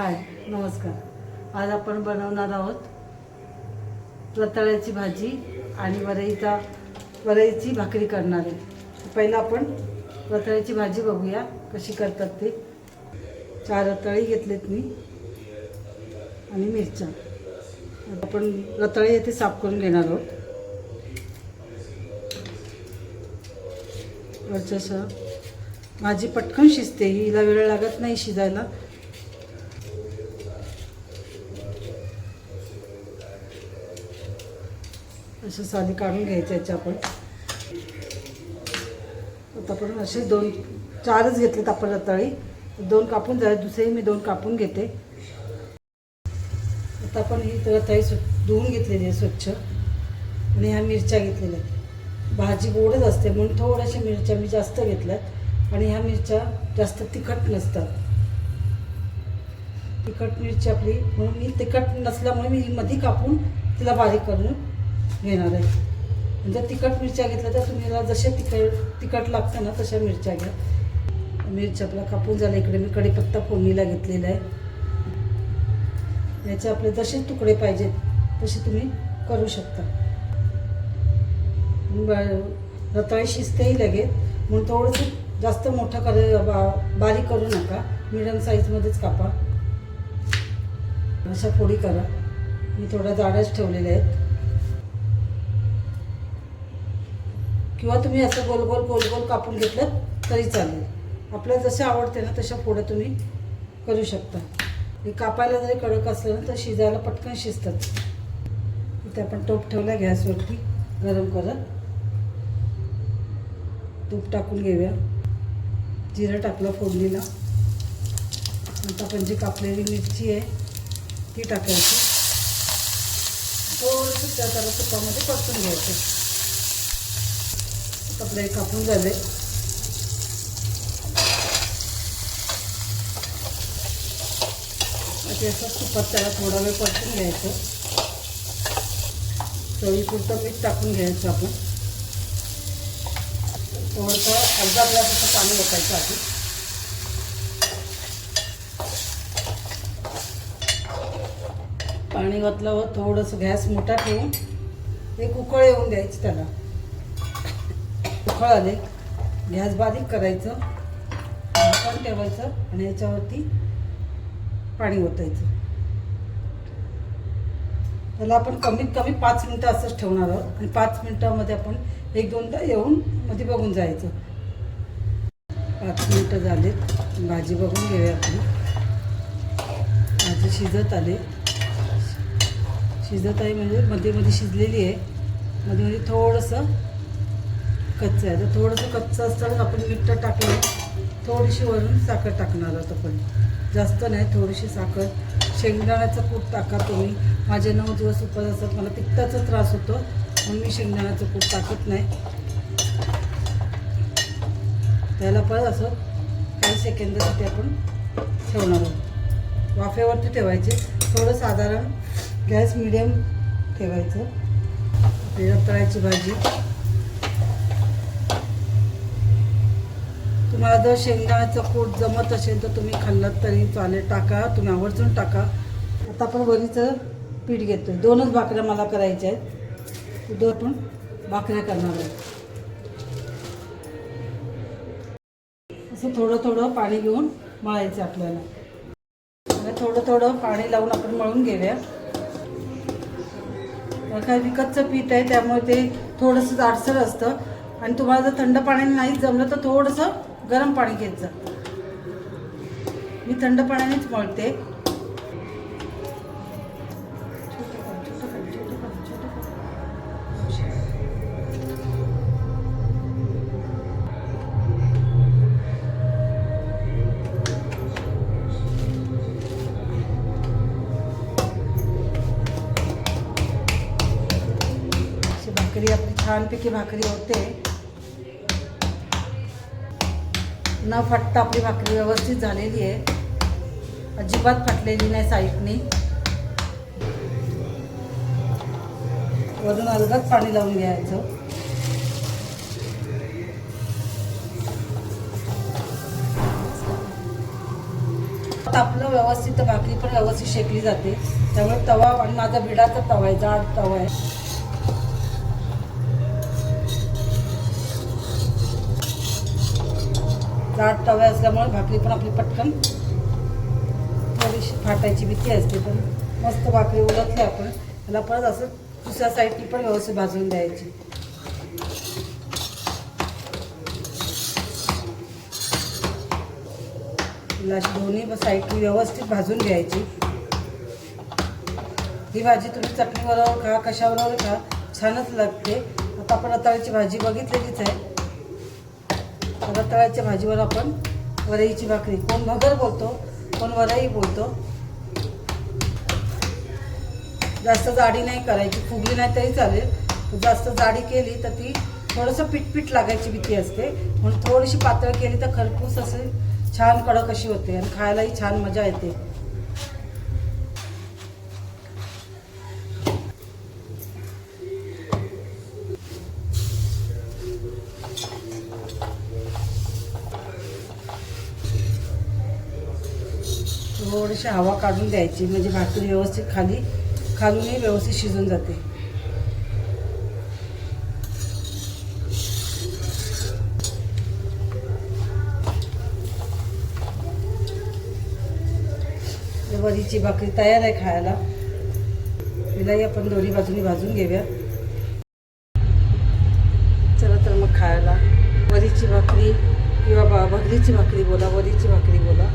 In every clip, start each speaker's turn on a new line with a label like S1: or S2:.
S1: हाय नमस्कार. आज आपण बनवणार आहोत रताळ्याची भाजी आणि वरईचा वरईची भाकरी करणार. आहे पहिलं आपण रताळ्याची भाजी बघूया कशी करतात ते. चार रताळी घेतलेत मी आणि मिरच्या. आपण रताळी येथे साफ करून घेणार आहोत. वरच्या भाजी पटकन शिजते हिला वेळ लागत नाही शिजायला. असं साली काढून घ्यायचं याच्या आपण. आता आपण असे दोन चारच घेतलेत आपण रताळी. दोन कापून जाय दुसरेही मी दोन कापून घेते. आता आपण ही रताळी स्व धुवून घेतलेली आहे स्वच्छ. आणि ह्या मिरच्या घेतलेल्या आहेत. भाजी गोडच असते म्हणून थोड्याशा मिरच्या मी जास्त घेतल्यात. आणि ह्या मिरच्या जास्त तिखट नसतात. तिखट मिरची आपली म्हणून मी तिखट नसल्यामुळे मी ही मध्ये कापून तिला बारीक करून घेणार आहे. जर तिखट मिरच्या घेतल्या तर तुम्हाला जसे तिखट तिखट लागतं ना तशा मिरच्या घ्या. मिरच्या आपला कापून झाला इकडे मी कढीपत्ता फोडणीला घेतलेला आहे. याचे आपले जसे तुकडे पाहिजेत तसे तुम्ही करू शकता. रताळी शिजतेही लगेच म्हणून थोडंसं जास्त मोठं कर बा बारीक करू नका. मिडियम साईजमध्येच कापा. अशा फोडी करा. मी थोड्या जाड्याच ठेवलेल्या आहेत. किंवा तुम्ही असं गोल गोल गोल गोल कापून घेतलं तरी चालेल. आपल्याला जसे आवडते ना तशा फोड्या तुम्ही करू शकता. हे कापायला जरी कडक असलं ना तर शिजायला पटकन शिजतात. इथे आपण टोप ठेवला गॅसवरती गरम करत तूप टाकून घेऊया. जिरं टाकलं फोडणीला. नंतर आपण जी कापलेली मिरची आहे ती टाकायची. थोडंसं त्या त्याला तुपामध्ये परतून घ्यायचं. कपडे कापून झाले. असं तुपात त्याला थोडा वेळ परतून घ्यायचं. चवीपुरतं मीठ टाकून घ्यायचं आपण. थोडंसं अर्धा ग्लास असं पाणी ओतायचं आधी. पाणी घातल्यावर थोडंसं गॅस मोठा ठेवून एक उकळ येऊन द्यायची त्याला. उकळ आले. गॅस बारीक करायचं. झाकण ठेवायचं आणि याच्यावरती पाणी ओतायचं. त्याला आपण कमीत कमी पाच मिनटं असंच ठेवणार आहोत. आणि पाच मिनटामध्ये आपण एक दोनदा येऊन मध्ये बघून जायचं. पाच मिनटं झालेत. भाजी बघून घेऊया आपली भाजी शिजत आले. शिजत आहे म्हणजे मध्ये मध्ये शिजलेली आहे. मध्ये मध्ये थोडंसं कच्चं आहे. तर थोडंसं कच्चं असताना आपण मीठ टाकलं. थोडीशी वरून साखर टाकणार आहोत आपण. जास्त नाही थोडीशी साखर. शेंगदाण्याचं कूट टाका तुम्ही. माझे नऊ दिवस उपास असतात मला तिखटाचा त्रास होतो. म्हणून मी शेंगदाण्याचं कूट टाकत नाही. त्याला पण असं काही सेकंदासाठी आपण ठेवणार आहोत. वाफेवरती ठेवायचे. थोडं साधारण गॅस मिडियम ठेवायचं. आपली तळायची भाजी. तुम्हाला जर शेंगदाण्याचं कूट जमत असेल तर तुम्ही खाल्लात तरी चालेल. टाका तुम्ही आवर्जून टाका. आता आपण वरीचं पीठ घेतो दोनच भाकऱ्या मला करायच्या आहेत. दोन आपण भाकऱ्या करणार आहोत. असं थोडं थोडं पाणी घेऊन मळायचं आपल्याला. थोडं थोडं पाणी लावून आपण मळून घेऊया. तर काय विकतचं पीठ आहे त्यामुळे ते थोडंसं जाडसर असतं. आणि तुम्हाला जर थंड पाण्याने नाही जमलं तर थोडंसं गरम पाणी घेत जा. मी थंड पाण्यानेच मळते. अशी भाकरी आपली छानपैकी भाकरी होते. न फाटता आपली भाकरी व्यवस्थित झालेली आहे. अजिबात फाटलेली नाही साईडनी. वरून अलगच पाणी लावून घ्यायचं. तापलं व्यवस्थित भाकरी पण व्यवस्थित शेकली जाते. त्यामुळे तवा आणि माझा भिडाचा तवा आहे जाड तवा आहे. जाड तवे असल्यामुळे भाकरी पण आपली पटकन थोडीशी फाटायची भीती असते पण मस्त भाकरी उलटली आपण त्याला परत असं दुसऱ्या साईडनी पण व्यवस्थित भाजून द्यायची. दोन्ही साईडनी व्यवस्थित भाजून घ्यायची. ही भाजी तुम्ही चटणीबरोबर खा कशाबरोबर खा छानच लागते. आता आपण रताळ्याची भाजी बघितलेलीच आहे. रताळ्याच्या भाजीवर आपण वरईची भाकरी. कोण भगर बोलतो कोण वरई बोलतो. जास्त जाडी नाही करायची फुगली नाही तरी चालेल. जास्त जाडी केली तर ती थोडंसं पीठपीठ लागायची भीती असते. म्हणून थोडीशी पातळ केली तर खरपूस असे छान कडक अशी होते आणि खायलाही छान मजा येते. थोडीशी हवा काढून द्यायची म्हणजे भाकरी व्यवस्थित खाली खालूनही व्यवस्थित शिजून जाते. वरीची भाकरी तयार आहे खायला. तिलाही आपण दोन्ही बाजूनी भाजून घेऊया. चला तर मग खायला. वरीची भाकरी किंवा बा भगरीची भाकरी बोला वरीची भाकरी बोला.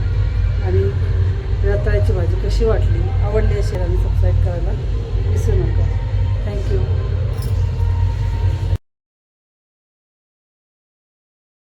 S1: आणि रताळ्याची भाजी कशी वाटली? आवडली असेल आणि सबस्क्राईब करायला विसरू नका. थँक्यू